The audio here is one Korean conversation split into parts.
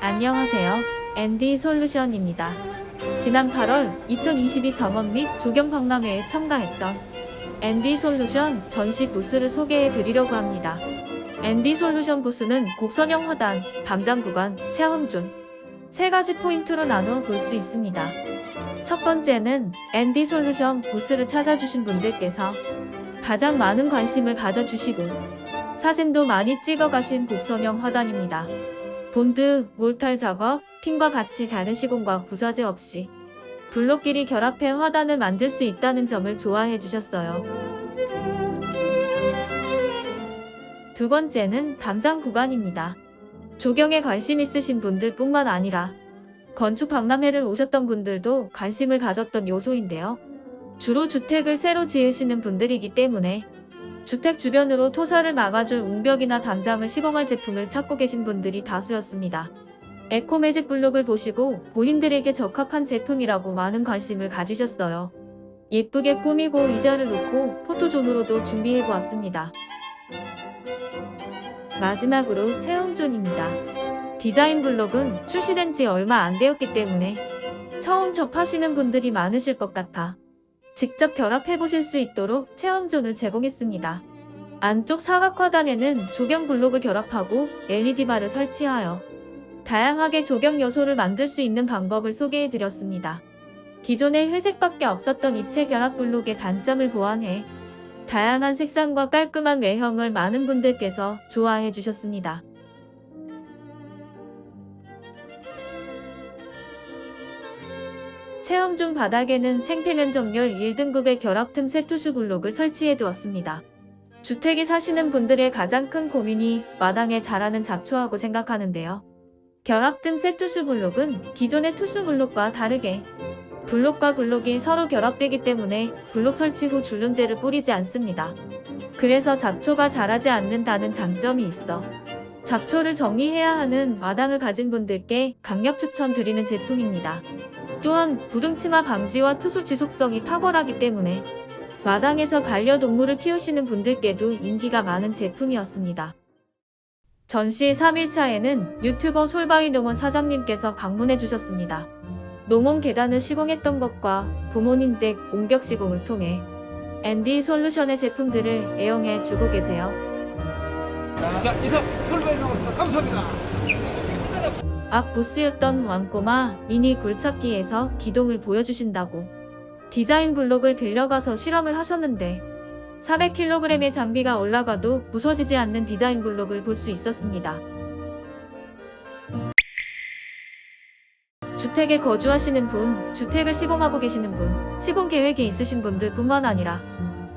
안녕하세요. 앤디 솔루션입니다. 지난 8월 2022 점원 및 조경 박람회에 참가했던 앤디 솔루션 전시 부스를 소개해 드리려고 합니다. 앤디 솔루션 부스는 곡선형 화단, 담장 구간, 체험존 세 가지 포인트로 나눠 볼 수 있습니다. 첫 번째는 앤디 솔루션 부스를 찾아주신 분들께서 가장 많은 관심을 가져주시고 사진도 많이 찍어 가신 곡선형 화단입니다. 본드, 몰탈 작업, 핀과 같이 다른 시공과 부서지 없이 블록끼리 결합해 화단을 만들 수 있다는 점을 좋아해 주셨어요. 두 번째는 담장 구간입니다. 조경에 관심 있으신 분들 뿐만 아니라 건축 박람회를 오셨던 분들도 관심을 가졌던 요소인데요. 주로 주택을 새로 지으시는 분들이기 때문에 주택 주변으로 토사를 막아줄 웅벽이나 담장을 시공할 제품을 찾고 계신 분들이 다수였습니다. 에코매직 블록을 보시고 본인들에게 적합한 제품이라고 많은 관심을 가지셨어요. 예쁘게 꾸미고 의자를 놓고 포토존으로도 준비해 보았습니다. 마지막으로 체험존입니다. 디자인 블록은 출시된 지 얼마 안 되었기 때문에 처음 접하시는 분들이 많으실 것 같아 직접 결합해 보실 수 있도록 체험존을 제공했습니다. 안쪽 사각 화단에는 조경 블록을 결합하고 LED바를 설치하여 다양하게 조경 요소를 만들 수 있는 방법을 소개해 드렸습니다. 기존에 회색밖에 없었던 입체 결합 블록의 단점을 보완해 다양한 색상과 깔끔한 외형을 많은 분들께서 좋아해 주셨습니다. 체험 중 바닥에는 생태면 정렬 1등급의 결합 틈 세투수 블록을 설치해 두었습니다. 주택에 사시는 분들의 가장 큰 고민이 마당에 자라는 잡초하고 생각하는데요. 결합 틈 세투수 블록은 기존의 투수 블록과 다르게 블록과 블록이 서로 결합되기 때문에 블록 설치 후 줄눈제를 뿌리지 않습니다. 그래서 잡초가 자라지 않는다는 장점이 있어 잡초를 정리해야 하는 마당을 가진 분들께 강력 추천드리는 제품입니다. 또한 부등치마 방지와 투수 지속성이 탁월하기 때문에 마당에서 반려동물을 키우시는 분들께도 인기가 많은 제품이었습니다. 전시 3일차에는 유튜버 솔바위 농원 사장님께서 방문해 주셨습니다. 농원 계단을 시공했던 것과 부모님 댁 옹벽 시공을 통해 앤디 솔루션의 제품들을 애용해 주고 계세요. 자, 이상 솔바이 나왔습니다. 감사합니다. 앞 부스였던 왕꼬마 미니 굴착기에서 기동을 보여주신다고 디자인 블록을 빌려가서 실험을 하셨는데 400kg의 장비가 올라가도 부서지지 않는 디자인 블록을 볼 수 있었습니다. 주택에 거주하시는 분, 주택을 시공하고 계시는 분, 시공 계획이 있으신 분들 뿐만 아니라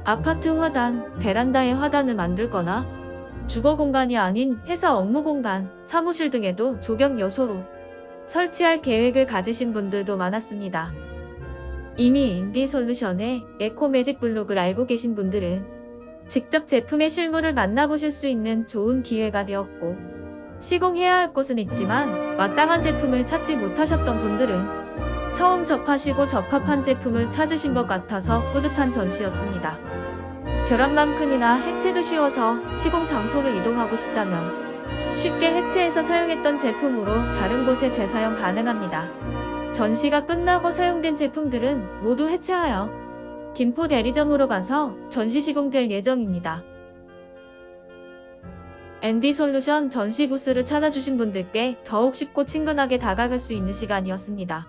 아파트 화단, 베란다에 화단을 만들거나 주거 공간이 아닌 회사 업무 공간, 사무실 등에도 조경 요소로 설치할 계획을 가지신 분들도 많았습니다. 이미 인디 솔루션의 에코 매직 블록을 알고 계신 분들은 직접 제품의 실물을 만나보실 수 있는 좋은 기회가 되었고 시공해야 할 곳은 있지만 마땅한 제품을 찾지 못하셨던 분들은 처음 접하시고 적합한 제품을 찾으신 것 같아서 뿌듯한 전시였습니다. 결합만큼이나 해체도 쉬워서 시공 장소를 이동하고 싶다면 쉽게 해체해서 사용했던 제품으로 다른 곳에 재사용 가능합니다. 전시가 끝나고 사용된 제품들은 모두 해체하여 김포 대리점으로 가서 전시 시공될 예정입니다. 앤디 솔루션 전시 부스를 찾아주신 분들께 더욱 쉽고 친근하게 다가갈 수 있는 시간이었습니다.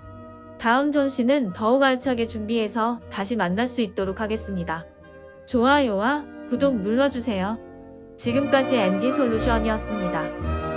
다음 전시는 더욱 알차게 준비해서 다시 만날 수 있도록 하겠습니다. 좋아요와 구독 눌러주세요. 지금까지 앤디 솔루션이었습니다.